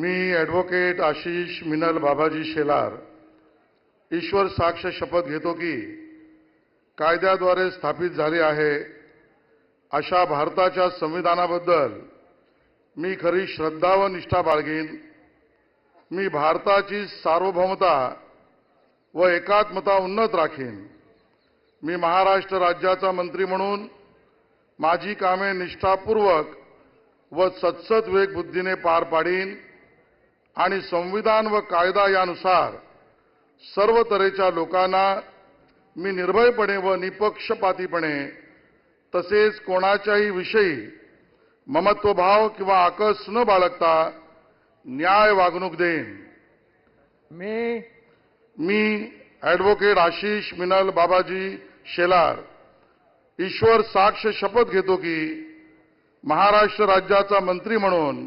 मी advocate Ashish Minal Babaji Shelar. ईश्वर साक्ष शपथ घेतो की कायद्याद्वारे स्थापित झाले आहे. अशा भारताच्या संविधानाबद्दल मी खरी श्रद्धा व निष्ठा बाळगीन. मी भारताची सार्वभौमता व एकात्मता उन्नत राखीन. मी महाराष्ट्र राज्याचा मंत्री म्हणून माझी कामे निष्ठापूर्वक व सत्सत वेग बुद्धीने पार पाडीन. आणि संविधान व कायदा यानुसार सर्व तऱ्हेच्या लोकांना मी निर्भयपणे व निपक्षपातीपणे तसेच कोणाच्याही विषयी ममत्वभाव किंवा आकस न बाळगता न्याय वागणूक देईन. मी मी ॲडव्होकेट आशिष मिनल बाबाजी शेलार ईश्वर साक्ष शपथ घेतो की महाराष्ट्र राज्याचा मंत्री म्हणून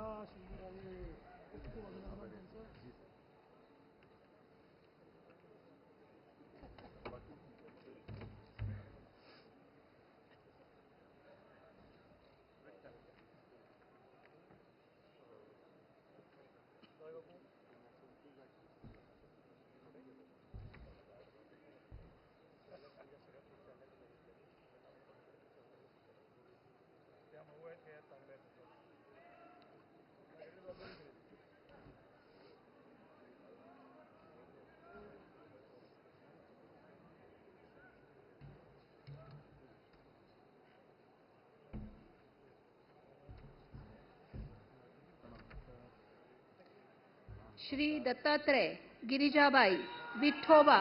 안녕하십니까. 오늘 포스코 만나면서 श्री दत्तात्रय गिरिजाबाई विठोबा.